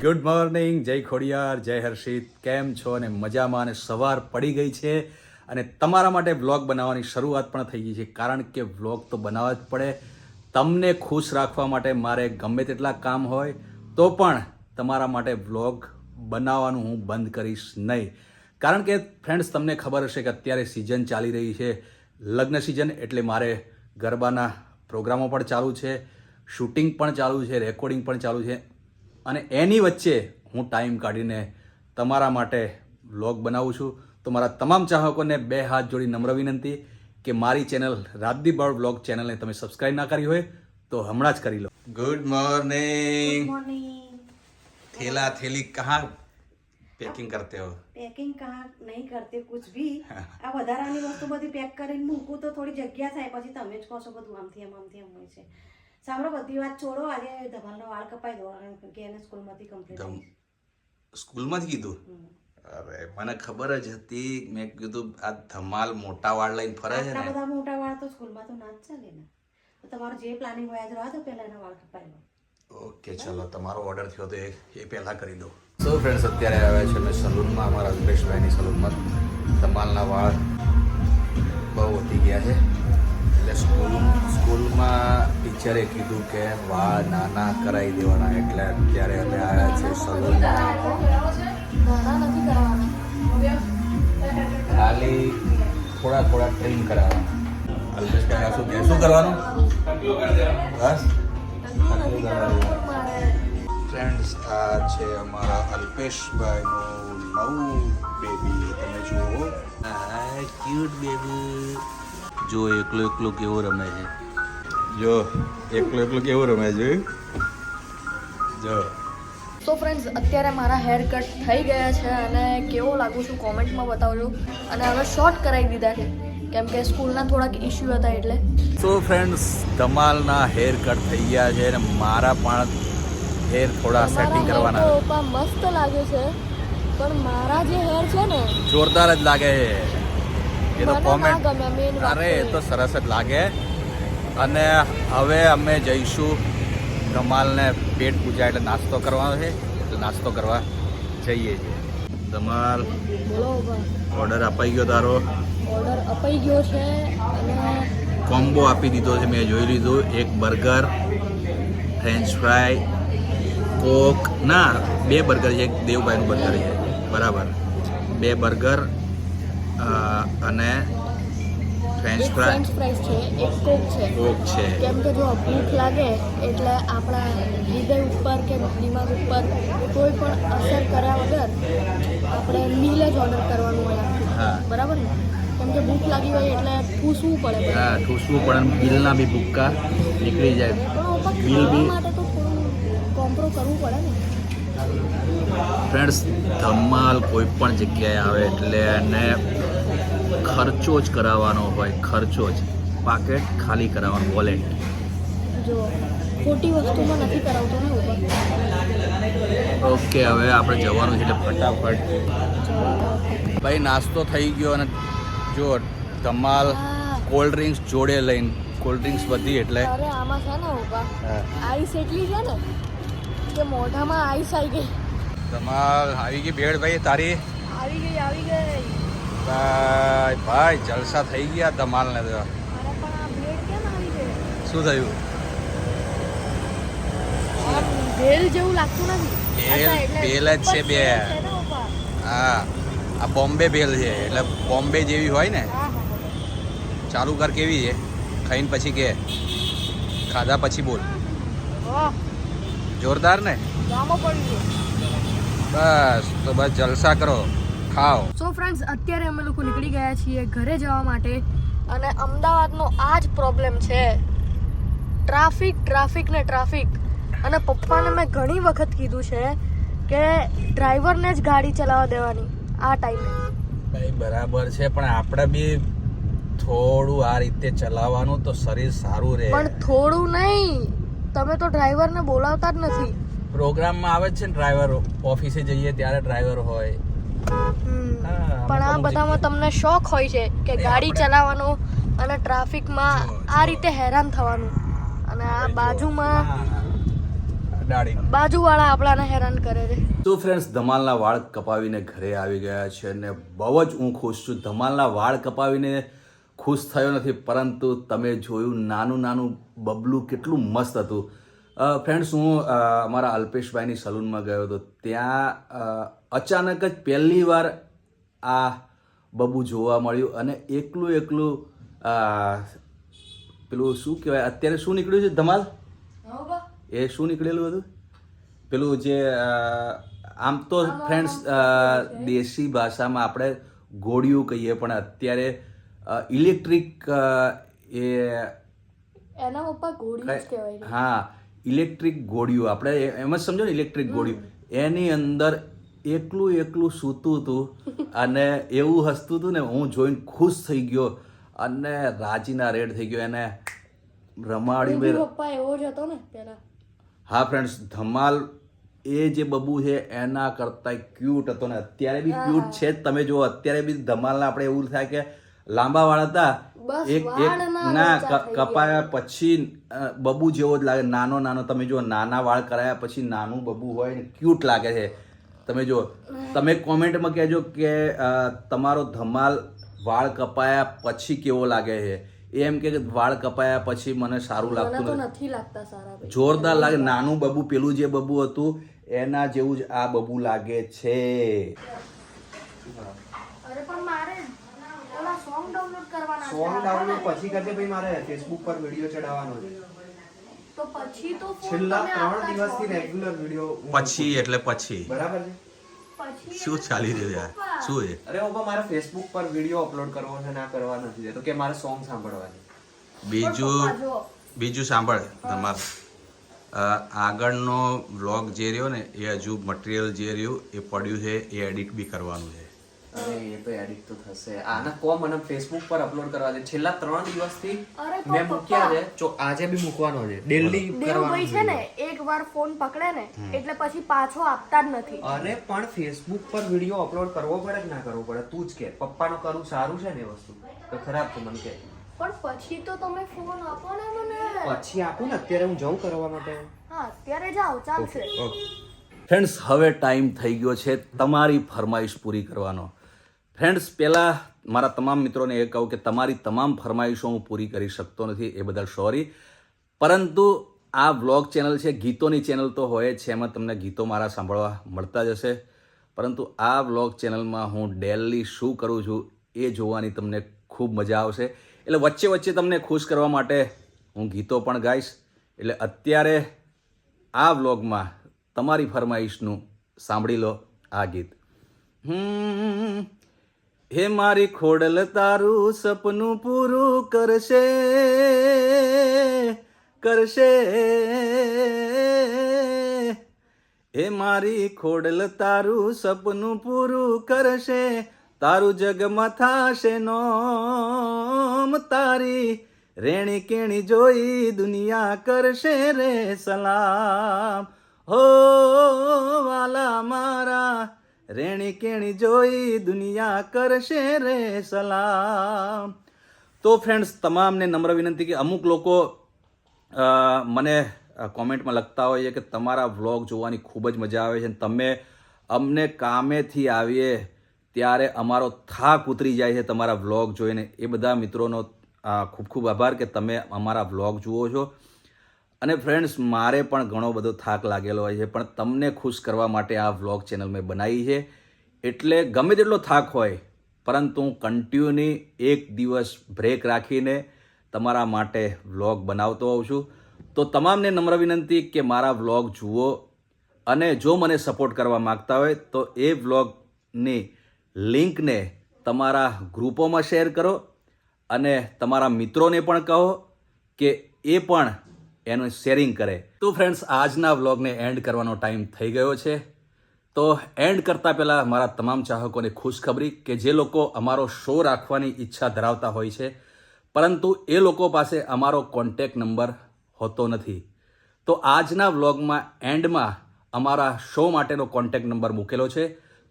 Good morning જય ખોડિયાર, જય હર્ષિત. કેમ છો? અને મજામાં અને સવાર પડી ગઈ છે. અને તમારા માટે વ્લોગ બનાવવાની શરૂઆત પણ થઈ ગઈ છે. કારણ કે વ્લોગ તો બનાવવા જ પડે. તમને ખુશ રાખવા માટે મારે ગમે તેટલા કામ હોય, તો પણ તમારા માટે વ્લોગ બનાવવાનું હું બંધ કરીશ નહીં. કારણ કે ફ્રેન્ડ્સ તમને ખબર હશે કે અત્યારે સિઝન ચાલી રહી છે. લગ્ન સિઝન એટલે મારે ગરબાના પ્રોગ્રામો પણ ચાલુ છે. શૂટિંગ પણ ચાલુ છે. રેકોર્ડિંગ પણ ચાલુ છે. અને એની વચ્ચે હું ટાઈમ કાઢીને તમારા માટે બ્લોગ બનાવું છું. તો મારા તમામ ચાહકોને બે હાથ જોડી નમ્ર વિનંતી કે મારી ચેનલ રાતદી બર્ડ બ્લોગ ચેનલને તમે સબસ્ક્રાઇબ ના કરી હોય તો હમણાં જ કરી લો. ગુડ મોર્નિંગ થેલા થેલી કહા પેકિંગ કરતે હો? પેકિંગ કહા નહીં કરતે કુછ ભી. આ વધારાની વસ્તુ બધી પેક કરીને મૂકું તો થોડી જગ્યા થાય. પછી તમે જ કહો છો બધું આમથી આમ આમથી આમ હોય છે. સાંભળો બધી વાત છોડો. આજે ધમાલનો વાળ કપાઈ દો કે એને સ્કૂલમાંથી કમ્પ્લીટ ધમ સ્કૂલમાં જ કીધું? અરે મને ખબર જ હતી. મેં કીધું આ ધમાલ મોટા વાળ લઈને ફરે છે ને. બધા મોટા વાળ તો સ્કૂલમાં તો ના જ ચાલે ને. તો તમારો જે પ્લાનિંગ હોય આજ રહેવા દો પહેલા એના વાળ કપાઈ લો. ઓકે ચલો તમારો ઓર્ડર થયો તો એ એ પહેલાં કરી દો. સો ફ્રેન્ડ્સ અત્યારે આવ્યા છે અમે સલૂનમાં અમારા અલ્પેશભાઈની સલૂનમાં. ધમાલના વાળ બહુ વધી ગયા છે. એટલે સ્કૂલ, સ્કૂલમાં ટીચરે કીધું કે, વાહ, નાના કરાવી દેવાના. એટલે અત્યારે અમે આવ્યા છે સલૂન ખાલી થોડા થોડા ટ્રેન કરાવવાના. અલ્પેશભાઈ, આ શું શું કરવાનું? બસ. ફ્રેન્ડ્સ આ છે અમારા અલ્પેશભાઈનું નવું બેબી તમે જુઓ. આ ક્યુટ બેબી જો એકલો એકલો કેવો રમે છે? જો એકલો એકલો કેવો રમે છે? જો. તો ફ્રેન્ડ્સ અત્યારે મારા હેર કટ થઈ ગયા છે અને કેવો લાગુ છું કોમેન્ટમાં બતાવજો. અને હવે શોર્ટ કરાવી દીધા છે. કેમ કે સ્કૂલના થોડાક ઇશ્યુ હતા એટલે. તો ફ્રેન્ડ્સ ધમાલના હેર કટ થઈ ગયા છે અને મારા પણ હેર થોડા સેટિંગ કરવાના મસ્ત લાગે છે. પણ મારા જે હેર છે ને જોરદાર જ લાગે છે. એ તો મને કોમેન્ટ. અરે એ તો સરસ જ લાગે. અને હવે અમે જઈશું ધમાલને પેટ પૂજા એટલે નાસ્તો કરવાનો છે. એટલે નાસ્તો કરવા જઈએ છીએ. ધમાલ ઓર્ડર અપાઈ ગયો તારો. ઓર્ડર અપાઈ ગયો છે કોમ્બો આપી દીધો છે મેં જોઈ લીધું. એક બર્ગર ફ્રેન્ચ ફ્રાય કોક ના બે બર્ગર છે. એક દેવભાઈનું બર્ગર છે. બરાબર. બે બર્ગર અને ફ્રેન્ચ ફ્રાય ફ્રેન્ચ ફ્રાઈઝ છે એક કોક છે. કોક છે. કેમ કે જો ભૂખ લાગે એટલે આપણા હૃદય ઉપર કે દિમાગ ઉપર કોઈ પણ અસર કર્યા વગર આપણે મીલ જ ઓર્ડર કરવાનું હોય હા. બરાબર ને? કેમ કે ભૂખ લાગી હોય એટલે ઠૂસવું પડે હા ઠૂસવું પડે બિલના બી ભૂક્કા નીકળી જાય. બિલ બી માટે તો થોડું કોમ્પ્રો કરવું પડે ને. ફ્રેન્ડ્સ ધમાલ કોઈ પણ જગ્યાએ આવે એટલે એને ખર્ચો જ કરાવવાનો હોય ખર્ચો જ. પાકેટ ખાલી કરાવવાનું વોલેટ. જો ખોટી વસ્તુમાં નથી કરાવતો ને ઓકે હવે આપણે જવાનું છે એટલે ફટાફટ. ભાઈ નાસ્તો થઈ ગયો અને જો ધમાલ. કોલ્ડ ડ્રિંક્સ જોડે લઈને કોલ્ડ ડ્રિંક્સ બધી એટલે. અરે આમાં છે ને. આઈસ એટલી છે ને કે મોઢામાં આઈસ આવી ગઈ. ધમાલ આવી ગઈ ભેળ ભાઈ તારી? આવી ગઈ આવી ગઈ. ભાઈ ભાઈ જલસા થઈ ગયા તો. કેમ આવી ગઈ? શું થયું? ભેલ જેવું લાગતું નથી. જ છે બે. ને. હા આ બોમ્બે ભેલ છે એટલે બોમ્બે જેવી હોય ને. ચાલુ કર કેવી છે? ખાઈને પછી કે. ખાધા પછી બોલ. જોરદાર ને? બસ તો બસ જલસા કરો. ખાઓ. ફ્રેન્ડ્સ અત્યારે અમે લોકો નીકળી ગયા છીએ ઘરે જવા માટે અને અમદાવાદનો આ જ પ્રોબ્લેમ છે. ટ્રાફિક ટ્રાફિક ને ટ્રાફિક અને પપ્પાને મેં ઘણી વખત કીધું છે કે ડ્રાઈવરને જ ગાડી ચલાવવા દેવાની આ ટાઈમે ભાઈ બરાબર છે પણ આપણે બી થોડું આ રીતે ચલાવવાનું તો શરીર સારું રહે. પણ થોડું નહીં. તમે તો ડ્રાઈવરને બોલાવતા જ નથી. પ્રોગ્રામમાં આવે છે ને ડ્રાઈવર ઓફિસે જઈએ ત્યારે ડ્રાઈવર હોય. પણ આ બધામાં તમને શોખ હોય છે કે ગાડી ચલાવવાનો અને ટ્રાફિકમાં આ રીતે હેરાન થવાનું. અને આ બાજુમાં બાજુવાળા આપણાને હેરાન કરે છે. તો ફ્રેન્ડ્સ ધમાલના વાળ કપાવીને ઘરે આવી ગયા છે અને બહુ જ હું ખુશ છું. ધમાલના વાળ કપાવીને ખુશ થયો નથી પરંતુ તમે જોયું નાનું નાનું બબલું કેટલું મસ્ત હતું. ફ્રેન્ડ્સ હું અમારા અલ્પેશભાઈની સલૂનમાં ગયો હતો. ત્યાં અચાનક જ પહેલી વાર આ બબુ જોવા મળ્યું અને એકલું એકલું પેલું શું કહેવાય અત્યારે શું નીકળ્યું છે ધમાલ? એ શું નીકળેલું હતું? પેલું જે આમ તો ફ્રેન્ડ્સ દેશી ભાષામાં આપણે ગોળિયું કહીએ પણ અત્યારે ઇલેક્ટ્રિક એ એના પપ્પા કહેવાય હા ઇલેક્ટ્રિક ગોળિયું. આપણે એમ જ સમજો ને ઇલેક્ટ્રિક ગોળિયું. એની અંદર એકલું એકલું સૂતું હતું અને એવું હસતું હતું ને હું જોઈને ખુશ થઈ ગયો અને રાજીના રેડ થઈ ગયો. એને રમાડી બે પપ્પા એવો જ હતો ને પેલા. હા ફ્રેન્ડ્સ ધમાલ એ જે બબુ છે એના કરતા ક્યુટ હતો ને. અત્યારે બી ક્યુટ છે. જ તમે જો અત્યારે બી ધમાલના આપણે એવું થાય કે લાંબા વાળ હતા. એક એક ના. કપાયા પછી બબુ જેવો જ લાગે. નાનો નાનો તમે જો નાના વાળ કરાયા પછી નાનું બબુ હોય ને ક્યુટ લાગે છે. તમે જો તમે કોમેન્ટમાં કહેજો કે તમારો ધમાલ વાળ કપાયા પછી કેવો લાગે છે? એમ કે વાળ કપાયા પછી મને સારું લાગતું નથી. નથી લાગતા સારા જોરદાર લાગે. નાનું બબુ પેલું જે બબુ હતું એના જેવું જ આ બબુ લાગે છે. અરે પણ મારે ઓલા સોંગ ડાઉનલોડ કરવાના સોંગ ડાઉનલોડ પછી કરજે ભાઈ મારે ફેસબુક પર વિડિયો ચડાવવાનો છે. તો પછી તો છેલ્લા તમે ત્રણ આપતા દિવસથી રેગ્યુલર વીડિયો પછી એટલે પછી. બરાબર છે? શું ચાલી રહ્યું યાર? શું છે અરે બાબા મારે ફેસબુક પર વીડિયો અપલોડ કરવો છે ના કરવા નથી તો કે મારે સોંગ સાંભળવા છે. બીજું બીજું સાંભળ તમારે. આગળનો વ્લોગ જે રહ્યો ને એ હજુ મટીરિયલ જે રહ્યું એ પડ્યું છે એ એડિટ બી કરવાનું છે. અરે એ તો એડિટ તો થશે. આના કો મને ફેસબુક પર અપલોડ કરવા દે. છેલ્લા ત્રણ દિવસથી મેં મૂક્યા છે. જો આજે બી મૂકવાનો છે. ડેલી કરવાનો છે ને એક વાર ફોન પકડે ને એટલે પછી પાછો આપતા જ નથી. અરે પણ ફેસબુક પર વિડિયો અપલોડ કરવો પડે કે ના કરવો પડે? તું જ કે. પપ્પાનું કરવું સારું છે ને એ વસ્તુ? તો ખરાબ છે મને કે. પણ પછી તો તમે ફોન આપો ને મને. પછી આપું ને અત્યારે હું જઉં કરવા માટે. હા અત્યારે જાઓ ચાલશે. ફ્રેન્ડ્સ હવે ટાઈમ થઈ ગયો છે તમારી ફરમાઈશ પૂરી કરવાનો. ફ્રેન્ડ્સ પહેલાં મારા તમામ મિત્રોને એ કહું કે તમારી તમામ ફરમાઈશો હું પૂરી કરી શકતો નથી એ બદલ સોરી પરંતુ આ વ્લોગ ચેનલ છે ગીતોની ચેનલ તો હોય છે એમાં તમને ગીતો મારા સાંભળવા મળતા જ હશે પરંતુ આ વ્લોગ ચેનલમાં હું ડેલી શું કરું છું એ જોવાની તમને ખૂબ મજા આવશે. એટલે વચ્ચે વચ્ચે તમને ખુશ કરવા માટે હું ગીતો પણ ગાઈશ. એટલે અત્યારે આ વ્લોગમાં તમારી ફરમાઈશનું સાંભળી લો આ ગીત. હમ, હે મારી ખોડલ તારું સપનું પૂરું કરશે કરશે. હે મારી ખોડલ તારું સપનું પૂરું કરશે, તારું જગમાં થાશે નોમ. તારી રેણી કેણી જોઈ દુનિયા કરશે રે સલામ. હો વાલા મારા રેણી કેણી જોઈ દુનિયા કરશે રે સલામ. તો ફ્રેન્ડ્સ તમામને નમ્ર વિનંતી કે અમુક લોકો મને કોમેન્ટમાં લખતા હોય છે કે તમારા વ્લોગ જોવાની ખૂબ જ મજા આવે છે તમે અમને કામેથી આવીએ ત્યારે અમારો થાક ઉતરી જાય છે તમારા વ્લોગ જોઈને. એ બધા મિત્રોનો ખૂબ ખૂબ આભાર કે તમે અમારા વ્લોગ જુઓ છો. અને ફ્રેન્ડ્સ મારે પણ ઘણો બધો થાક લાગેલો હોય છે, પણ તમને ખુશ કરવા માટે આ વ્લોગ ચેનલ મેં બનાવી છે. એટલે ગમે તેટલો થાક હોય, પરંતુ હું કન્ટિન્યુની એક દિવસ બ્રેક રાખીને તમારા માટે વ્લોગ બનાવતો હોઉં છું. તો તમામને નમ્ર વિનંતી કે મારા વ્લોગ જુઓ અને જો મને સપોર્ટ કરવા માગતા હોય, તો એ વ્લોગની લિંકને તમારા ગ્રુપોમાં શેર કરો અને તમારા મિત્રોને પણ કહો કે એ પણ એનું શેરિંગ કરે. તો ફ્રેન્ડ્સ આજના વ્લોગને એન્ડ કરવાનો ટાઈમ થઈ ગયો છે. તો એન્ડ કરતાં પહેલાં મારા તમામ ચાહકોને ખુશખબરી કે જે લોકો અમારો શો રાખવાની ઈચ્છા ધરાવતા હોય છે, પરંતુ એ લોકો પાસે અમારો કોન્ટેક નંબર હોતો નથી. તો આજના વ્લોગમાં એન્ડમાં અમારા શો માટેનો કોન્ટેક નંબર મૂકેલો છે.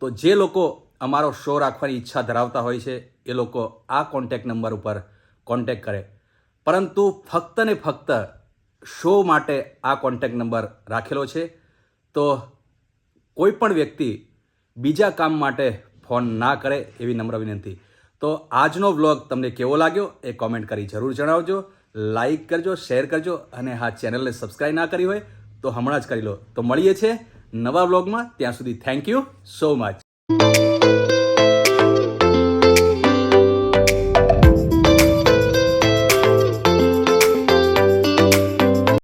તો જે લોકો અમારો શો રાખવાની ઈચ્છા ધરાવતા હોય છે, એ લોકો આ કોન્ટેક નંબર ઉપર કોન્ટેક કરે. પરંતુ ફક્ત ને ફક્ત શો માટે આ કોન્ટેક્ટ નંબર રાખેલો છે? તો કોઈ પણ વ્યક્તિ બીજા કામ માટે ફોન ના કરે એવી નમ્ર વિનંતી. તો આજનો વ્લોગ તમને કેવો લાગ્યો એ કોમેન્ટ કરી જરૂર જણાવજો, લાઈક કરજો, શેર કરજો અને હા, ચેનલને સબસ્ક્રાઈબ ના કરી હોય તો હમણાં જ કરી લો. તો મળીએ છીએ નવા વ્લોગમાં. ત્યાં સુધી થેન્ક યુ સો મચ.